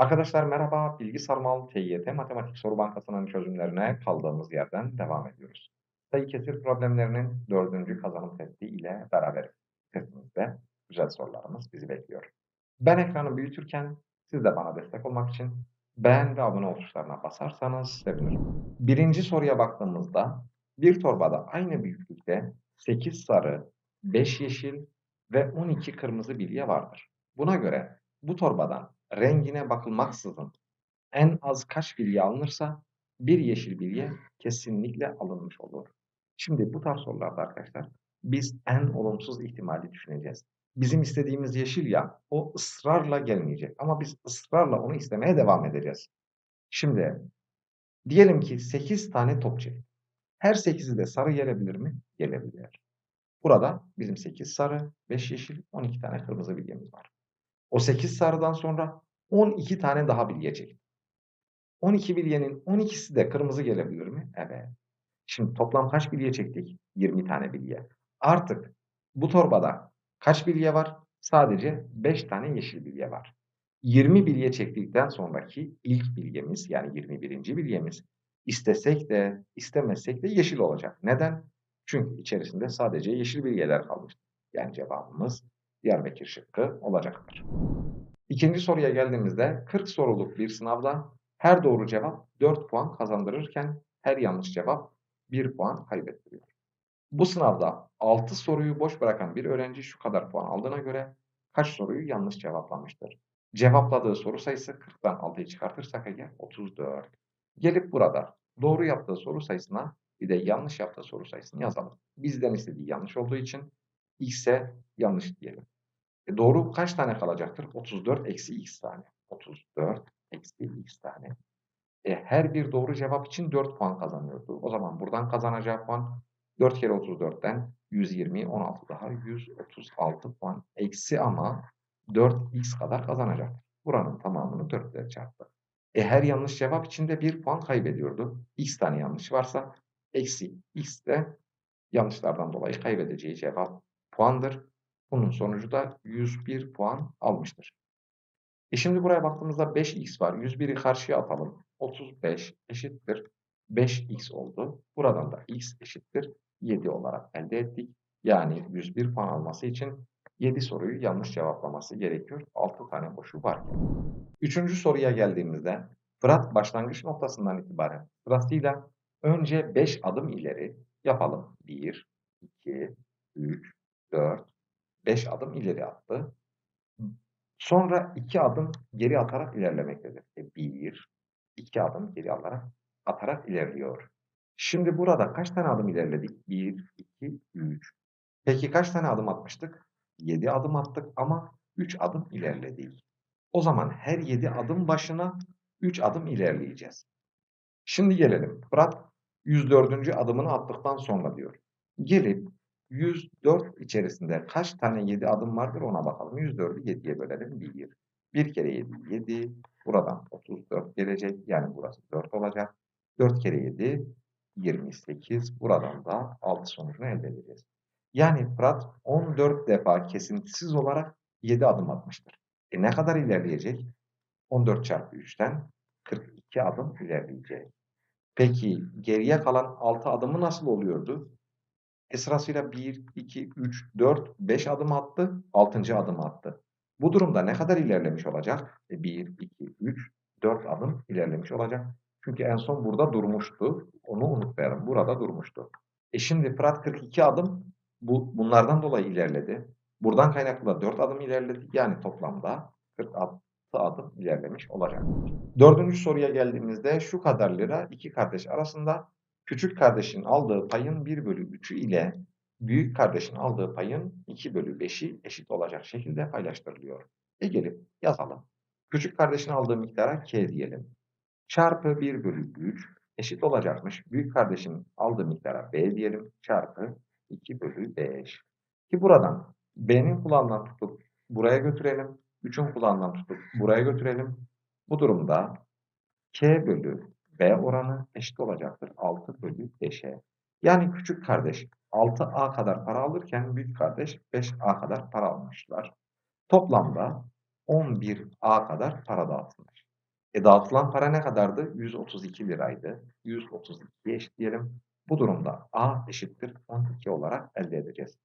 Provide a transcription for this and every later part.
Arkadaşlar merhaba, Bilgi Sarmal TYT Matematik Soru Bankası'nın çözümlerine kaldığımız yerden devam ediyoruz. Sayı kesir problemlerinin dördüncü kazanım testi ile beraber testimizde güzel sorularımız bizi bekliyor. Ben ekranı büyütürken siz de bana destek olmak için beğen ve abone ol tuşlarına basarsanız sevinirim. Birinci soruya baktığımızda bir torbada aynı büyüklükte 8 sarı, 5 yeşil ve 12 kırmızı bilye vardır. Buna göre bu torbadan rengine bakılmaksızın en az kaç bilye alınırsa bir yeşil bilye kesinlikle alınmış olur. Şimdi bu tarz sorularda arkadaşlar biz en olumsuz ihtimali düşüneceğiz. Bizim istediğimiz yeşil ya o ısrarla gelmeyecek ama biz ısrarla onu istemeye devam edeceğiz. Şimdi diyelim ki 8 tane top çektik. Her 8'i de sarı gelebilir mi? Gelebilir. Burada bizim 8 sarı, 5 yeşil, 12 tane kırmızı bilyemiz var. O 8 sarıdan sonra 12 tane daha bilye çektim. 12 bilyenin 12'si de kırmızı gelebilir mi? Evet. Şimdi toplam kaç bilye çektik? 20 tane bilye. Artık bu torbada kaç bilye var? Sadece 5 tane yeşil bilye var. 20 bilye çektikten sonraki ilk bilyemiz yani 21. bilyemiz istesek de istemesek de yeşil olacak. Neden? Çünkü içerisinde sadece yeşil bilyeler kalmıştır. Yani cevabımız Diyarbakır şıkkı olacaktır. İkinci soruya geldiğimizde 40 soruluk bir sınavda her doğru cevap 4 puan kazandırırken her yanlış cevap 1 puan kaybettiriyor. Bu sınavda 6 soruyu boş bırakan bir öğrenci şu kadar puan aldığına göre kaç soruyu yanlış cevaplamıştır? Cevapladığı soru sayısı 40'tan 6'yı çıkartırsak eğer 34. Gelip burada doğru yaptığı soru sayısına bir de yanlış yaptığı soru sayısını yazalım. Bizden istediği yanlış olduğu için x'e yanlış diyelim. E doğru kaç tane kalacaktır? 34 eksi x tane. 34 eksi x tane. E her bir doğru cevap için 4 puan kazanıyordu. O zaman buradan kazanacağı puan 4 kere 34'ten 120, 16 daha 136 puan. Eksi ama 4x kadar kazanacak. Buranın tamamını 4 ile çarptı. E her yanlış cevap için de 1 puan kaybediyordu. x tane yanlış varsa eksi x de yanlışlardan dolayı kaybedeceği cevap puandır. Bunun sonucu da 101 puan almıştır. E şimdi buraya baktığımızda 5x var. 101'i karşıya atalım. 35 eşittir 5x oldu. Buradan da x eşittir 7 olarak elde ettik. Yani 101 puan alması için 7 soruyu yanlış cevaplaması gerekiyor. 6 tane boşu var. Üçüncü soruya geldiğimizde Fırat başlangıç noktasından itibaren sırasıyla önce 5 adım ileri yapalım. 1, 2, 3, 4, 5 adım ileri attı. Sonra 2 adım geri atarak ilerlemektedir. E 1, 2 adım geri alarak atarak ilerliyor. Şimdi burada kaç tane adım ilerledik? 1, 2, 3. Peki kaç tane adım atmıştık? 7 adım attık ama 3 adım ilerledik. O zaman her 7 adım başına 3 adım ilerleyeceğiz. Şimdi gelelim. Fırat 104. adımını attıktan sonra diyor. Gelip 104 içerisinde kaç tane 7 adım vardır ona bakalım. 104'ü 7'ye bölelim. 1. 1 kere 7, 7. Buradan 34 gelecek. Yani burası 4 olacak. 4 kere 7, 28. Buradan da 6 sonucunu elde edeceğiz. Yani Fırat 14 defa kesintisiz olarak 7 adım atmıştır. E ne kadar ilerleyecek? 14 çarpı 3'ten 42 adım ilerleyecek. Peki geriye kalan 6 adımı nasıl oluyordu? E sırasıyla 1, 2, 3, 4, 5 adım attı, 6. adım attı. Bu durumda ne kadar ilerlemiş olacak? E 1, 2, 3, 4 adım ilerlemiş olacak. Çünkü en son burada durmuştu. Onu unutmayalım. Burada durmuştu. E şimdi Fırat 42 adım bu, bunlardan dolayı ilerledi. Buradan kaynaklı da 4 adım ilerledi. Yani toplamda 46 adım ilerlemiş olacak. Dördüncü soruya geldiğimizde şu kadar lira iki kardeş arasında küçük kardeşin aldığı payın 1 bölü 3'ü ile büyük kardeşin aldığı payın 2 bölü 5'i eşit olacak şekilde paylaştırılıyor. E gelip yazalım. Küçük kardeşin aldığı miktara k diyelim. Çarpı 1 bölü 3 eşit olacakmış. Büyük kardeşin aldığı miktara b diyelim. Çarpı 2 bölü 5. Ki buradan b'nin kulağından tutup buraya götürelim. 3'ün kulağından tutup buraya götürelim. Bu durumda k bölü b oranı eşit olacaktır 6 bölü 5'e. Yani küçük kardeş 6a kadar para alırken büyük kardeş 5a kadar para almışlar. Toplamda 11a kadar para dağıtılmış. E dağıtılan para ne kadardı? 132 liraydı. 132'ye eşitleyelim. Bu durumda A eşittir 12 olarak elde edeceğiz.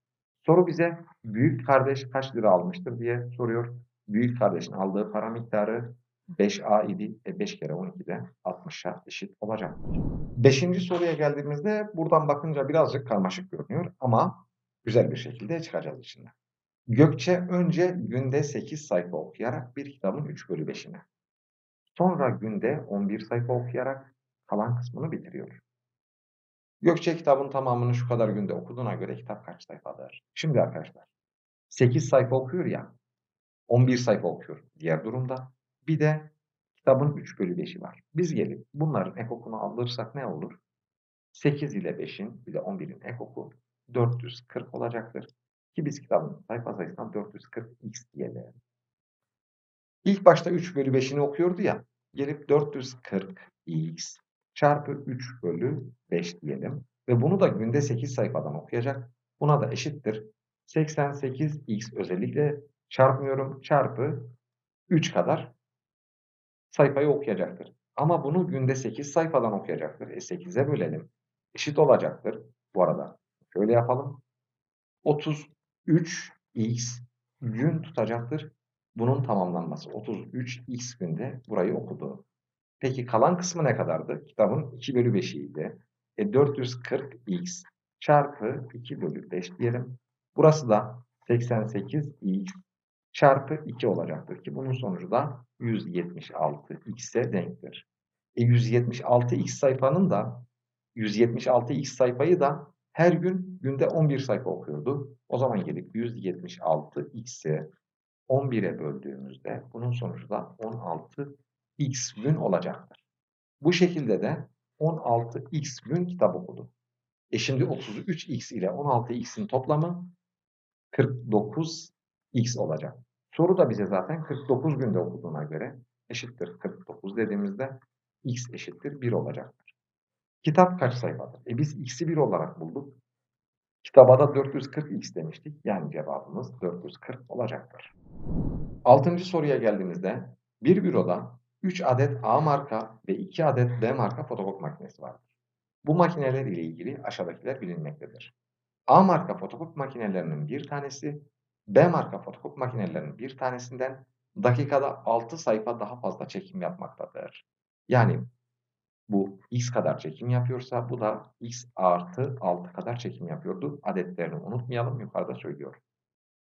Soru bize büyük kardeş kaç lira almıştır diye soruyor. Büyük kardeşin aldığı para miktarı 5A idi. E 5 kere 12 de 60'a eşit olacaktır. Beşinci soruya geldiğimizde buradan bakınca birazcık karmaşık görünüyor ama güzel bir şekilde çıkacağız içinden. Gökçe önce günde 8 sayfa okuyarak bir kitabın 3 bölü 5'ini. Sonra günde 11 sayfa okuyarak kalan kısmını bitiriyor. Gökçe kitabın tamamını şu kadar günde okuduğuna göre kitap kaç sayfadır? Şimdi arkadaşlar 8 sayfa okuyor ya 11 sayfa okuyor diğer durumda. Bir de kitabın 3 bölü 5'i var. Biz gelip bunların ekokunu alırsak ne olur? 8 ile 5'in bir de 11'in ekoku 440 olacaktır. Ki biz kitabın sayfa sayısından 440x diyelim. İlk başta 3 bölü 5'ini okuyordu ya. Gelip 440x çarpı 3 bölü 5 diyelim. Ve bunu da günde 8 sayfadan okuyacak. Buna da eşittir. 88x özellikle çarpmıyorum çarpı 3 kadar sayfayı okuyacaktır. Ama bunu günde 8 sayfadan okuyacaktır. E 8'e bölelim. Eşit olacaktır. Bu arada şöyle yapalım. 33x gün tutacaktır. Bunun tamamlanması 33x günde burayı okudu. Peki kalan kısmı ne kadardı? Kitabın 2 bölü 5'iydi. E 440x çarpı 2 bölü 5 diyelim. Burası da 88x çarpı 2 olacaktır ki bunun sonucu da 176x'e denktir. E 176x sayfanın da 176x sayfayı da her gün günde 11 sayfa okuyordu. O zaman gelip 176x'i 11'e böldüğümüzde bunun sonucu da 16x gün olacaktır. Bu şekilde de 16x gün kitap okudu. E şimdi 33x ile 16x'in toplamı 49x olacak. Soru da bize zaten 49 günde okuduğuna göre eşittir 49 dediğimizde x eşittir 1 olacaktır. Kitap kaç sayfadır? E biz x'i 1 olarak bulduk. Kitaba da 440x demiştik. Yani cevabımız 440 olacaktır. Altıncı soruya geldiğimizde bir büroda 3 adet A marka ve 2 adet B marka fotokopi makinesi vardır. Bu makineler ile ilgili aşağıdakiler bilinmektedir. A marka fotokopi makinelerinin bir tanesi B marka fotokopi makinelerinin bir tanesinden dakikada 6 sayfa daha fazla çekim yapmaktadır. Yani bu x kadar çekim yapıyorsa bu da x artı 6 kadar çekim yapıyordu. Adetlerini unutmayalım yukarıda söylüyor.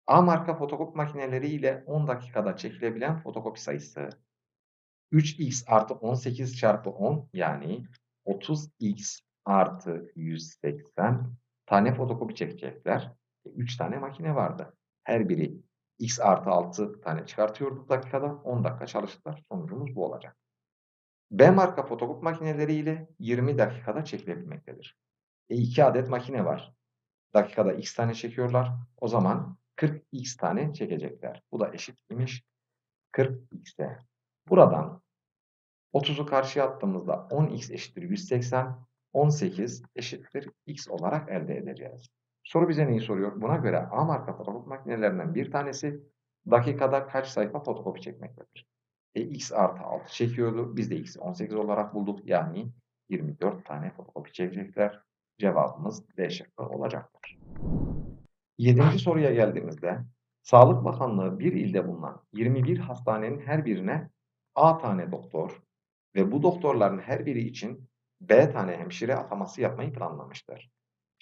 A marka fotokopi makineleri ile 10 dakikada çekilebilen fotokopi sayısı 3x artı 18 çarpı 10 yani 30x artı 180 tane fotokopi çekecekler. 3 tane makine vardı. Her biri x artı 6 tane çıkartıyordu dakikada. 10 dakika çalıştılar. Sonucumuz bu olacak. B marka fotokopi makineleri ile 20 dakikada çekilebilmektedir. E 2 adet makine var. Dakikada x tane çekiyorlar. O zaman 40x tane çekecekler. Bu da eşit imiş 40x'e. Buradan 30'u karşıya attığımızda 10x eşittir 180, 18 eşittir x olarak elde edeceğiz. Soru bize neyi soruyor? Buna göre A marka fotokopi makinelerinden bir tanesi dakikada kaç sayfa fotokopi çekmektedir? E, x artı 6 çekiyordu. Biz de x'i 18 olarak bulduk. Yani 24 tane fotokopi çekecekler. Cevabımız D şıkkı olacaktır. Yedinci soruya geldiğimizde Sağlık Bakanlığı bir ilde bulunan 21 hastanenin her birine A tane doktor ve bu doktorların her biri için B tane hemşire ataması yapmayı planlamıştır.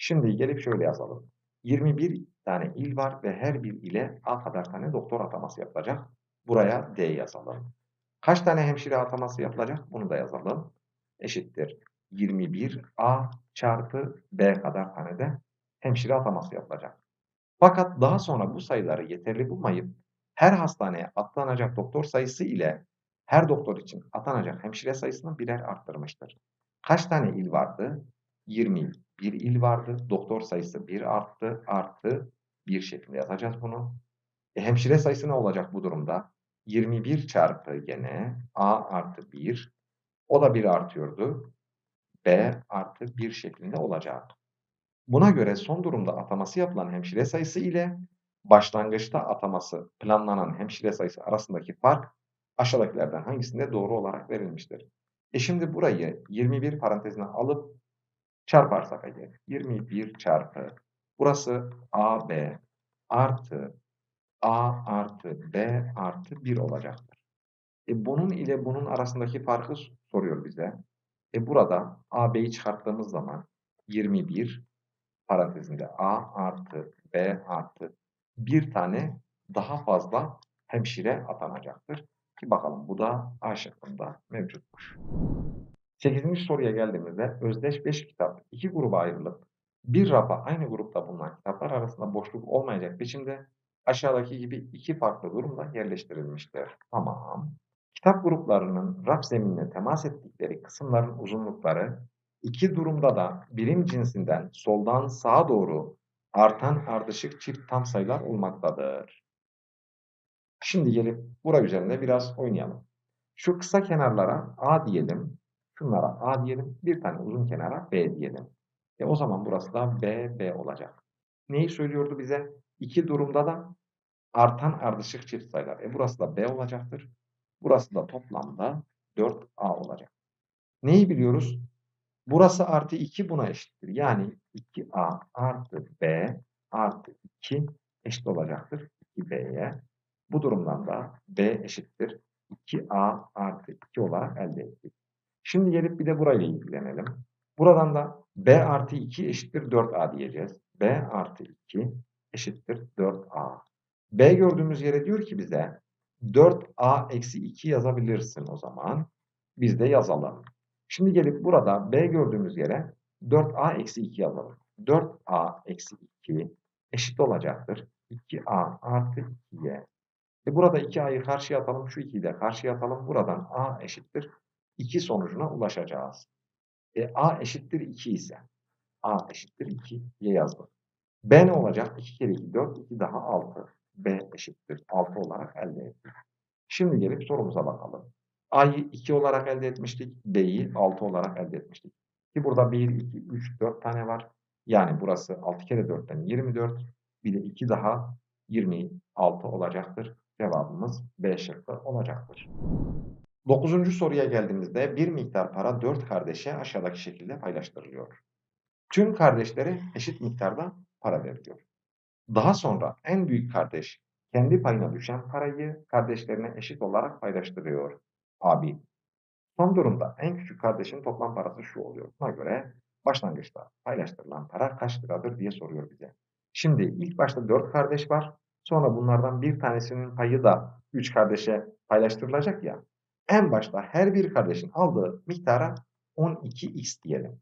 Şimdi gelip şöyle yazalım. 21 tane il var ve her bir ile A kadar tane doktor ataması yapılacak. Buraya D yazalım. Kaç tane hemşire ataması yapılacak? Bunu da yazalım. Eşittir. 21A çarpı B kadar tane de hemşire ataması yapılacak. Fakat daha sonra bu sayıları yeterli bulmayıp her hastaneye atlanacak doktor sayısı ile her doktor için atanacak hemşire sayısını birer arttırmıştır. Kaç tane il vardı? 20 bir il vardı. Doktor sayısı 1 arttı, arttı. 1 şeklinde yazacağız bunu. E, hemşire sayısı ne olacak bu durumda? 21 çarpı gene A artı 1. O da 1 artıyordu. B artı 1 şeklinde olacak. Buna göre son durumda ataması yapılan hemşire sayısı ile başlangıçta ataması planlanan hemşire sayısı arasındaki fark aşağıdakilerden hangisinde doğru olarak verilmiştir? E şimdi burayı 21 parantezine alıp çarparsak eğer 21 çarpı burası AB artı A artı B artı 1 olacaktır. E bunun ile bunun arasındaki farkı soruyor bize. E burada AB'yi çıkarttığımız zaman 21 parantezinde A artı B artı bir tane daha fazla hemşire atanacaktır. Ki bakalım bu da A şıkkında mevcutmuş. 8. soruya geldiğimizde özdeş 5 kitap iki gruba ayrılıp bir rafa aynı grupta bulunan kitaplar arasında boşluk olmayacak biçimde aşağıdaki gibi iki farklı durumda yerleştirilmiştir. Tamam. Kitap gruplarının raf zeminine temas ettikleri kısımların uzunlukları iki durumda da birim cinsinden soldan sağa doğru artan ardışık çift tam sayılar olmaktadır. Şimdi gelip bura üzerinde biraz oynayalım. Şu kısa kenarlara A diyelim. Şunlara A diyelim. Bir tane uzun kenara B diyelim. E o zaman burası da B, B olacak. Neyi söylüyordu bize? İki durumda da artan ardışık çift sayılar. E burası da B olacaktır. Burası da toplamda 4A olacak. Neyi biliyoruz? Burası artı 2 buna eşittir. Yani 2A artı B artı 2 eşit olacaktır 2B'ye. Bu durumdan da B eşittir 2A artı 2 olarak elde ettik. Şimdi gelip bir de burayla ilgilenelim. Buradan da B artı 2 eşittir 4A diyeceğiz. B artı 2 eşittir 4A. B gördüğümüz yere diyor ki bize 4A eksi 2 yazabilirsin o zaman. Biz de yazalım. Şimdi gelip burada B gördüğümüz yere 4A eksi 2 yazalım. 4A eksi 2 eşit olacaktır. 2A artı 2'ye. E burada 2A'yı karşıya atalım. Şu 2'yi de karşıya atalım. Buradan A eşittir. 2 sonucuna ulaşacağız. E, A eşittir 2 ise A eşittir 2 diye yazdım. B ne olacak? 2 kere 2 4, 2 daha 6. B eşittir 6 olarak elde ettik. Şimdi gelip sorumuza bakalım. A'yı 2 olarak elde etmiştik. B'yi 6 olarak elde etmiştik. Ki burada 1, 2, 3, 4 tane var. Yani burası 6 kere 4'ten 24. Bir de 2 daha 26 olacaktır. Cevabımız B şıkkı olacaktır. Dokuzuncu soruya geldiğimizde bir miktar para dört kardeşe aşağıdaki şekilde paylaştırılıyor. Tüm kardeşlere eşit miktarda para veriliyor. Daha sonra en büyük kardeş kendi payına düşen parayı kardeşlerine eşit olarak paylaştırıyor. Abi. Son durumda en küçük kardeşin toplam parası şu oluyor. Buna göre başlangıçta paylaştırılan para kaç liradır diye soruyor bize. Şimdi ilk başta dört kardeş var. Sonra bunlardan bir tanesinin payı da üç kardeşe paylaştırılacak ya. En başta her bir kardeşin aldığı miktara 12x diyelim.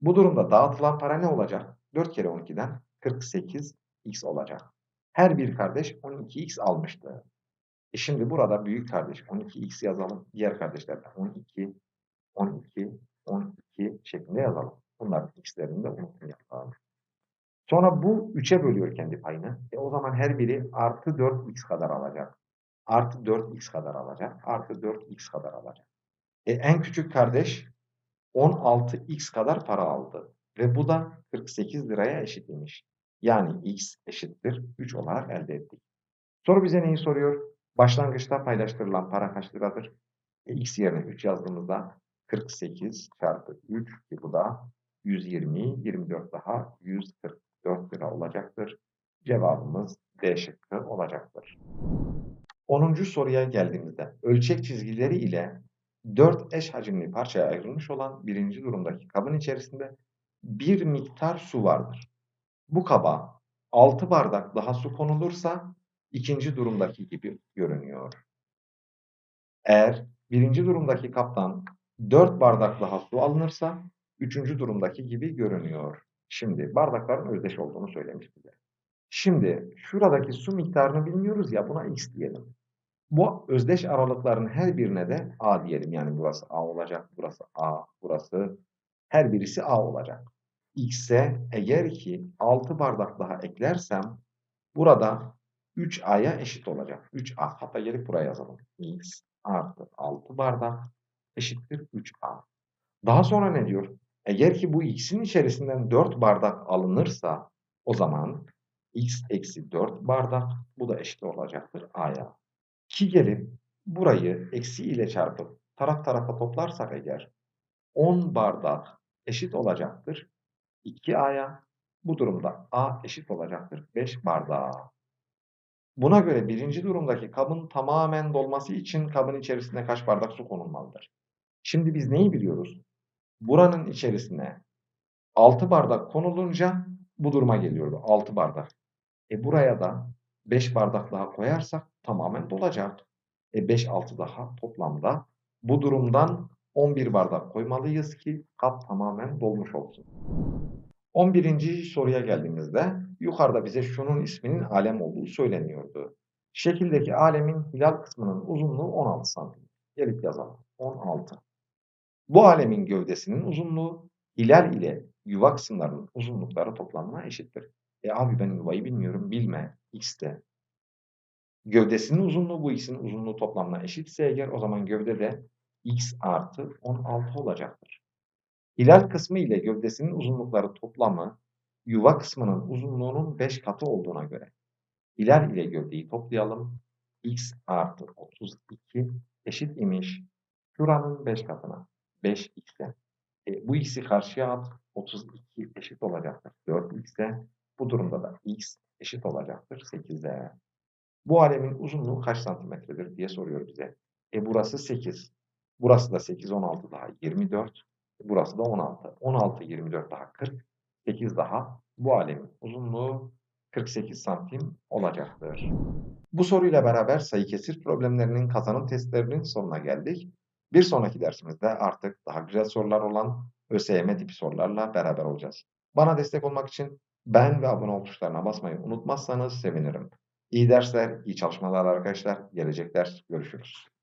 Bu durumda dağıtılan para ne olacak? 4 kere 12'den 48x olacak. Her bir kardeş 12x almıştı. E şimdi burada büyük kardeş 12x yazalım. Diğer kardeşler de 12, 12, 12 şeklinde yazalım. Bunların x'lerini de unutmayalım. Sonra bu 3'e bölüyor kendi payını. E o zaman her biri artı 4x kadar alacak. Artı 4x kadar alacak. Artı 4x kadar alacak. E en küçük kardeş 16x kadar para aldı. Ve bu da 48 liraya eşitmiş. Yani x eşittir 3 olarak elde ettik. Soru bize neyi soruyor? Başlangıçta paylaştırılan para kaç liradır? E, x yerine 3 yazdığımızda 48 çarpı 3 ki bu da 120, 24 daha 144 lira olacaktır. Cevabımız D şıkkı olacaktır. 10. soruya geldiğimizde ölçek çizgileri ile 4 eş hacimli parçaya ayrılmış olan birinci durumdaki kabın içerisinde bir miktar su vardır. Bu kaba 6 bardak daha su konulursa ikinci durumdaki gibi görünüyor. Eğer birinci durumdaki kaptan 4 bardak daha su alınırsa üçüncü durumdaki gibi görünüyor. Şimdi bardakların özdeş olduğunu söylemiş bize. Şimdi şuradaki su miktarını bilmiyoruz ya buna x diyelim. Bu özdeş aralıkların her birine de a diyelim. Yani burası a olacak, burası a, burası her birisi a olacak. x'e eğer ki 6 bardak daha eklersem burada 3a'ya eşit olacak. 3a hatta gelip buraya yazalım. x artı 6 bardak eşittir 3a. Daha sonra ne diyor? Eğer ki bu x'in içerisinden 4 bardak alınırsa o zaman x eksi 4 bardak bu da eşit olacaktır a'ya. Ki gelip Burayı eksi ile çarpıp taraf tarafa toplarsak eğer 10 bardak eşit olacaktır 2A'ya. Bu durumda A eşit olacaktır 5 bardağa. Buna göre birinci durumdaki kabın tamamen dolması için kabın içerisine kaç bardak su konulmalıdır? Şimdi biz neyi biliyoruz? Buranın içerisine 6 bardak konulunca bu duruma geliyordu. 6 bardak. E buraya da 5 bardak daha koyarsak tamamen dolacak. E 5 6 daha toplamda bu durumdan 11 bardak koymalıyız ki kap tamamen dolmuş olsun. 11. soruya geldiğimizde yukarıda bize şunun isminin alem olduğu söyleniyordu. Şekildeki alemin hilal kısmının uzunluğu 16 santim. Gelip yazalım. 16. Bu alemin gövdesinin uzunluğu hilal ile yuva kısımlarının uzunlukları toplamına eşittir. E abi ben yuvayı bilmiyorum. Bilme. X'te. Gövdesinin uzunluğu bu x'in uzunluğu toplamına eşitse eğer o zaman gövde de x artı 16 olacaktır. Hilal kısmı ile gövdesinin uzunlukları toplamı yuva kısmının uzunluğunun 5 katı olduğuna göre hilal ile gövdeyi toplayalım. x artı 32 eşit imiş. Şuranın 5 katına. 5x'e. E, bu x'i karşıya at. 32 eşit olacaktır. 4x'e. Bu durumda da x eşit olacaktır 8'e. Bu alemin uzunluğu kaç santimetredir diye soruyor bize. E burası 8. Burası da 8, 16 daha 24. Burası da 16. 16, 24 daha 40. 8 daha bu alemin uzunluğu 48 santim olacaktır. Bu soruyla beraber sayı kesir problemlerinin kazanım testlerinin sonuna geldik. Bir sonraki dersimizde artık daha güzel sorular olan ÖSYM tipi sorularla beraber olacağız. Bana destek olmak için beğen ve abone ol tuşlarına basmayı unutmazsanız sevinirim. İyi dersler, iyi çalışmalar arkadaşlar. Gelecek ders görüşürüz.